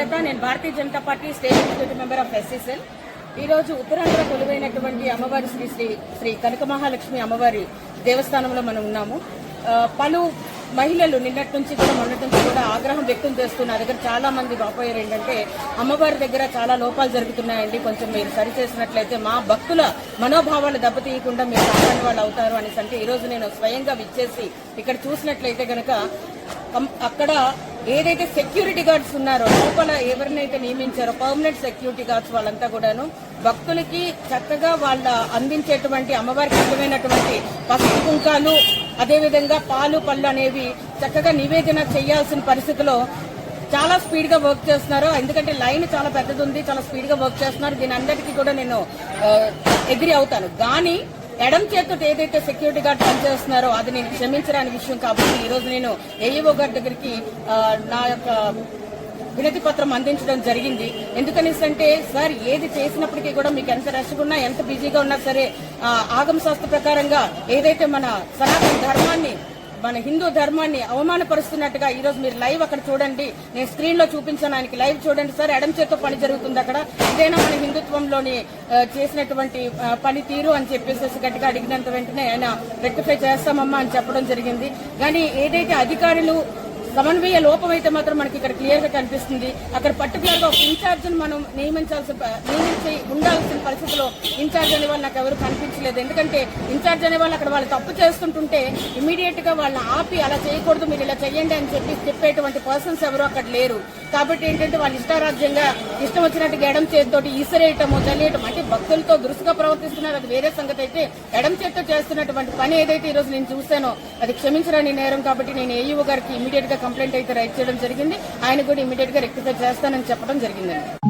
శ్రీలత నేను Bharatiya Janata Party state executive member of SSL ఈ రోజు ఉత్తరాంధ్ర కొలువైనటువంటి అమ్మవారి శ్రీ శ్రీ శ్రీ కనక మహాలక్ష్మి అమ్మవారి దేవస్థానంలో మనం ఉన్నాము. పలు మహిళలు నిన్నటి నుంచి కూడా మొన్నటి నుంచి కూడా ఆగ్రహం వ్యక్తం చేస్తున్నారు. దగ్గర చాలా మంది బాపోయారు ఏంటంటే అమ్మవారి దగ్గర చాలా లోపాలు జరుగుతున్నాయండి. కొంచెం మీరు సరి చేసినట్లయితే మా భక్తుల మనోభావాలు దెబ్బతీయకుండా మీరు సామాన్య వాళ్ళు అవుతారు అనేసి అంటే ఈరోజు నేను స్వయంగా విచ్చేసి ఇక్కడ చూసినట్లయితే కనుక అక్కడ ఏదైతే సెక్యూరిటీ గార్డ్స్ ఉన్నారో లోపల ఎవరినైతే నియమించారో పర్మనెంట్ సెక్యూరిటీ గార్డ్స్ వాళ్ళంతా కూడాను భక్తులకి చక్కగా వాళ్ళ అందించేటువంటి అమ్మవారికి ఇష్టమైనటువంటి పసుపు కుంకాలు అదేవిధంగా పాలు పళ్ళు అనేవి చక్కగా నివేదన చేయాల్సిన పరిస్థితిలో చాలా స్పీడ్గా వర్క్ చేస్తున్నారు. ఎందుకంటే లైన్ చాలా పెద్దది ఉంది చాలా స్పీడ్గా వర్క్ చేస్తున్నారు. దీని అందరికీ కూడా నేను ఎగ్రీ అవుతాను. కానీ ఎడం చేతితో ఏదైతే సెక్యూరిటీ గార్డ్ పనిచేస్తున్నారో అది నేను క్షమించరాని విషయం కాబట్టి ఈ రోజు నేను ఏఈఓ గారి దగ్గరికి నా యొక్క వినతి పత్రం అందించడం జరిగింది. ఎందుకనేసంటే సార్ ఏది చేసినప్పటికీ కూడా మీకు ఎంత రష్గా ఉన్నా ఎంత బిజీగా ఉన్నా సరే ఆగమ శాస్త్ర ప్రకారంగా ఏదైతే మన సనాతన ధర్మాన్ని మన హిందూ ధర్మాన్ని అవమానపరుస్తున్నట్టుగా ఈ రోజు మీరు లైవ్ అక్కడ చూడండి. నేను స్క్రీన్లో చూపించాను ఆయనకి లైవ్ చూడండి. సార్ ఎడం చేత్తో పని జరుగుతుంది అక్కడ. ఇదేనా మన ప్రభుత్వంలోని చేసినటువంటి పనితీరు అని చెప్పేసి గట్టిగా అడిగినంత వెంటనే ఆయన రెక్టిఫై చేస్తామమ్మా అని చెప్పడం జరిగింది. కానీ ఏదైతే అధికారులు సమన్వయ లోపం అయితే మాత్రం మనకి ఇక్కడ క్లియర్గా కనిపిస్తుంది. అక్కడ పర్టికులర్గా ఒక ఇన్ఛార్జ్ మనం నియమించాల్సిన నియమించి ఉండాల్సిన పరిస్థితిలో ఇన్ఛార్జ్ అనే వాళ్ళు నాకు ఎవరు కనిపించలేదు. ఎందుకంటే ఇన్ఛార్జ్ అనే వాళ్ళు అక్కడ వాళ్ళు తప్పు చేస్తుంటుంటే ఇమీడియట్గా వాళ్ళని ఆపి అలా చేయకూడదు మీరు ఇలా చేయండి అని చెప్పి చెప్పేటువంటి పర్సన్స్ ఎవరు అక్కడ లేరు. కాబట్టి ఏంటంటే వాళ్ళు ఇష్టారాజ్యంగా ఇష్టం వచ్చినట్టు ఎడం చేతితోటి ఈసరేయటము చల్లేయటం అంటే భక్తులతో దురుసుగా ప్రవర్తిస్తున్నారు. అది వేరే సంగతి అయితే ఎడం చేతితో చేస్తున్నటువంటి పని ఏదైతే ఈ రోజు నేను చూశానో అది క్షమించరాని నేరం కాబట్టి నేను ఏఈఓ గారికి ఇమీడియట్గా కంప్లైంట్ అయితే రైట్ చేయడం జరిగింది. ఆయన కూడా ఇమీడియట్గా రెక్టిఫై చేస్తానని చెప్పడం జరిగిందండి.